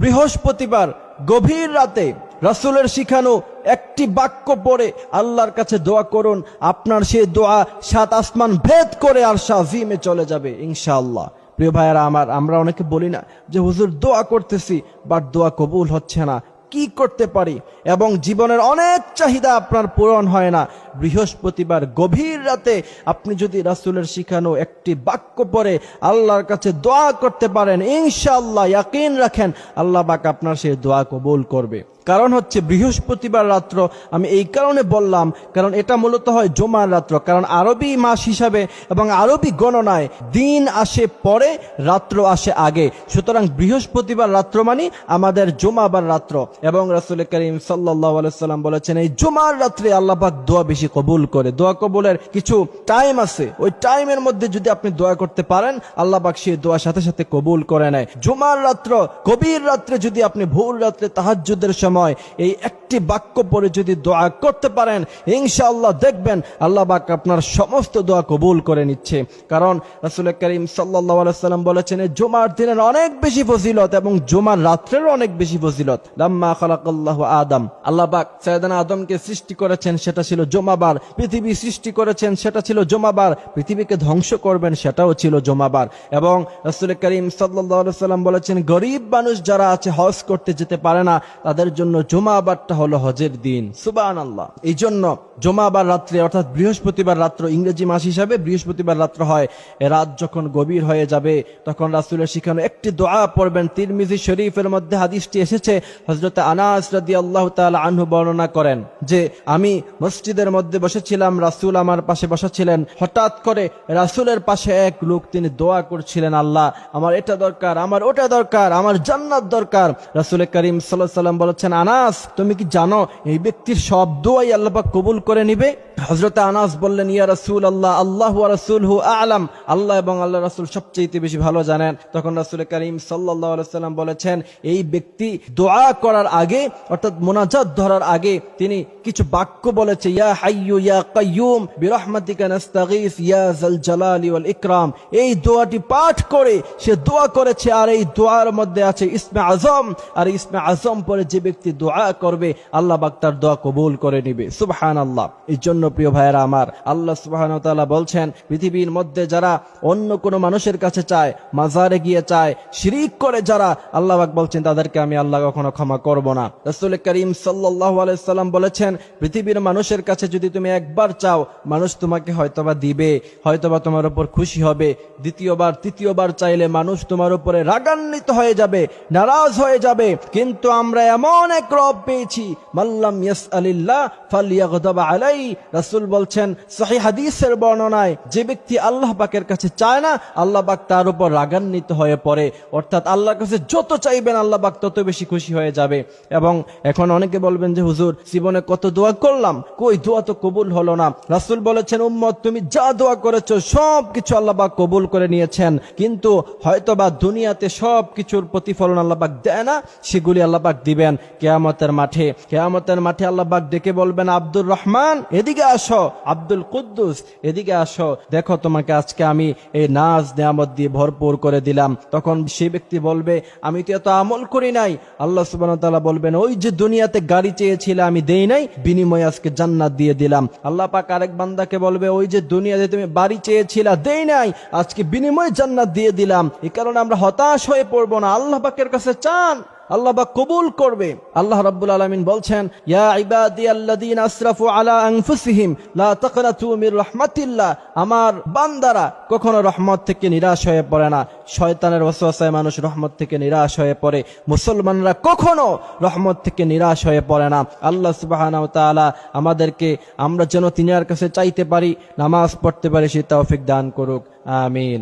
বৃহস্পতিবার গভীর রাতে রাসূলের শিখানো একটি বাক্য পড়ে আল্লাহর কাছে দোয়া করুন, আপনার সেই দোয়া সাত আসমান ভেদ করে আর শাহিমে চলে যাবে, ইনশাআল্লাহ। প্রিয় ভাইয়ারা, আমার আমরা অনেকে বলি না যে, হুজুর, দোয়া করতেছি, বাট দোয়া কবুল হচ্ছে না। কি করতে পারি? এবং জীবনের অনেক চাহিদা আপনার পূরণ হয় না। বৃহস্পতিবার গভীর রাতে আপনি যদি রাসুলের শিখানো একটি বাক্য পরে আল্লাহর কাছে দোয়া করতে পারেন ইনশাল্লাহ ইয়াকিন রাখেন, আল্লাহ বাক আপনার সেই দোয়া কবুল করবে। কারণ হচ্ছে বৃহস্পতিবার রাত্র আমি এই কারণে বললাম, কারণ এটা মূলত হয় জমার রাত্র, কারণ আরবি মাস হিসাবে এবং আরবি গণনায় দিন আসে পরে রাত্র আসে আগে। সুতরাং বৃহস্পতিবার রাত্র মানে আমাদের জমাবার রাত্র। এবং রাসুল করিম সাল্লাহ সাল্লাম বলেছেন, এই জমার রাত্রে আল্লাহ পাক দোয়া বেশি কবুল করে। দোয়া কবুলের কিছু টাইম আছে। ওই টাইমের মধ্যে যদি আপনি দোয়া করতে পারেন, আল্লাহ পাক সেই দোয়া সাথে সাথে কবুল করে নেয়। জমার রাত্র, গভীর রাত্রে যদি আপনি ভোর রাত্রে তাহাজ্জুদের সময় এই একটি বাক্য পরে যদি দোয়া করতে পারেন, ইনশাআল্লাহ দেখবেন আল্লাহ পাক আপনার সমস্ত দোয়া কবুল করে নিচ্ছে। কারণ রাসুল করিম সাল্লাহ সাল্লাম বলেছেন জুমার দিনের অনেক বেশি ফজিলত এবং জুমার রাত্রের অনেক বেশি ফজিলত। লাম্মা খালাকাল্লাহ আদম। আল্লাহ পাক সৈয়দানা আদমকে সৃষ্টি করেছেন, সেটা ছিল জমাবার। পৃথিবী সৃষ্টি করেছেন, সেটা ছিল জমাবার। পৃথিবীকে ধ্বংস করবেন, সেটাও ছিল জমাবার। এবং রাসুল করিম সাল্লাহ সাল্লাম বলেছেন, গরিব মানুষ যারা আছে, হজ করতে যেতে পারে না, তাদের জন্য জমাবারটা হলো হজের দিন। সুবান আল্লাহ এই জন্য জমাবার রাত্রে, অর্থাৎ বৃহস্পতিবার রাত্র ইংরেজি মাস হিসাবে বৃহস্পতিবার রাত্র হয়। রাত যখন গভীর হয়ে যাবে, তখন রাসুলের শিখানো একটি দোয়া পড়বেন। তিরমিজি শরীফের মধ্যে হাদিসটি এসেছে হজরত আনাস রাদি আল্লাহ তাআলা আনহু বর্ণনা করেন যে, আমি মসজিদের মধ্যে বসেছিলাম, রাসূল আমার পাশে বসেছিলেন। হঠাৎ করে রাসূলের পাশে এক লোক, তিনি দোয়া করছিলেন, আল্লাহ, আমার এটা দরকার, আমার ওটা দরকার, আমার জান্নাত দরকার। রাসূল করিম আলাইহি সাল্লাম বলেছেন আনাস, তুমি কি জানো এই ব্যক্তির সব দোয়াই আল্লাহ পাক কবুল করে নিবে? হজরত আনাস বললেন, ইয়া রাসূল আল্লাহ আল্লাহ ওয়া রাসূলহু আ'লাম। আল্লাহ এবং আল্লাহ রাসূল সবচেয়ে বেশি ভালো জানেন। তখন রাসূল করিম সাল্লাম বলেছেন, এই ব্যক্তি দোয়া করার আগে, অর্থাৎ মোনাজাত ধরার আগে, তিনি কিছু বাক্য বলেছে, ইয়া হাইয়ু ইয়া কাইয়ুম, বিরহমাতিকা ইয়া জাল জালালি ওয়াল ইকরাম। এই দোয়াটি পাঠ করে সে দোয়া করেছে, আর এই দোয়ার মধ্যে আছে ইসমে আজম। আর ইসমে আজম পরে যে ব্যক্তি দোয়া করবে, আল্লাহ পাক তার দোয়া কবুল করে নিবে। সুবহানাল্লাহ। এই জন্য প্রিয় ভাইয়েরা আমার, আল্লাহ সুবহানাহু ওয়া তাআলা বলছেন, পৃথিবীর মধ্যে যারা অন্য কোনো মানুষের কাছে চায়, মাজারে গিয়ে চায়, শিরিক করে যারা, আল্লাহ পাক বলছেন, তাদেরকে আমি আল্লাহ কখনো ক্ষমা করব না। রাসূল করিম সাল্লাল্লাহু আলাইহি সাল্লাম বলেছেন, পৃথিবীর মানুষের কাছে যদি তুমি একবার চাও, মানুষ তোমাকে হয়তোবা দিবে, হয়তোবা তোমার উপর খুশি হবে। দ্বিতীয়বার, তৃতীয়বার চাইলে মানুষ তোমার উপরে রাগান্বিত হয়ে যাবে, নারাজ হয়ে যাবে। কিন্তু আমরা এমন এক রব পেয়েছি। মাল্লাম ইয়াস আলিল্লাহ ফালিয়াগদাবা আলাই। রাসূল বলছেন, সহি হাদিসের বর্ণনায় যে ব্যক্তি আল্লাহ পাকের কাছে চায় না, আল্লাহ পাক তার উপর রাগান্বিত হয়ে পড়ে। অর্থাৎ আল্লাহর কাছে যত চাইবেন, আল্লাহ পাক তত বেশি খুশি হয়ে যাবে। এবং এখন অনেকে বলবেন যে, হুজুর, জীবনে কত দোয়া করলাম? কই দোয়া তো কবুল হলো না। রাসূল বলেছেন, উম্মত, তুমি যা দোয়া করেছ সব কিছু আল্লাহ পাক কবুল করে নিয়েছেন। কিন্তু হয়তোবা দুনিয়াতে সব কিছুর প্রতিফলন আল্লাহ পাক দেয় না, সেগুলি আল্লাহ পাক দিবেন। কেয়ামতের মাঠে। কেয়ামতের মাঠে আল্লাহ পাক ডেকে বলবেন, আব্দুর রহমান, এদিকে আসো। আব্দুল কুদ্দুস, এদিকে আসো। দেখো তোমাকে আজকে আমি এই নাজ নিয়ামত দিয়ে ভরপুর করে দিলাম। তখন সেই ব্যক্তি বলবে, আমি তো এত আমল করি নাই। আল্লাহ সুবাহ তাআলা বলবেন, ওই যে দুনিয়াতে গাড়ি চেয়েছিলে, আমি দেই নাই, বিনিময়ে আজকে জান্নাত দিয়ে দিলাম। আল্লাহ পাক আরেক বান্দাকে বলবে, ওই যে দুনিয়াতে তুমি বাড়ি চেয়েছিলা, দেই নাই, আজকে বিনিময়ে জান্নাত দিয়ে দিলাম। এই কারণে আমরা হতাশ হয়ে পড়ব না। আল্লাহ পাকের কাছে চান। আল্লাহ বা কবুল করবে। আল্লাহ রাব্বুল আলামিন বলছেন, ইয়া ইবাদিয়াল্লাযীনা আসরাফু আলা আনফুসিহিম, লা তাকনাতু মির রাহমাতিল্লাহ। আমার বান্দারা কখনো রহমত থেকে নিরাশ হয়ে পড়ে না। শয়তানের ওয়াসওয়াসায় মানুষ রহমত থেকে নিরাশ হয়ে পড়ে। মুসলমানরা কখনো রহমত থেকে নিরাশ হয়ে পড়ে না। আল্লাহ সুবহানাহু তাআলা আমাদেরকে, আমরা যেন তিনার কাছে চাইতে পারি, নামাজ পড়তে পারি, সে তৌফিক দান করুক। আমিন।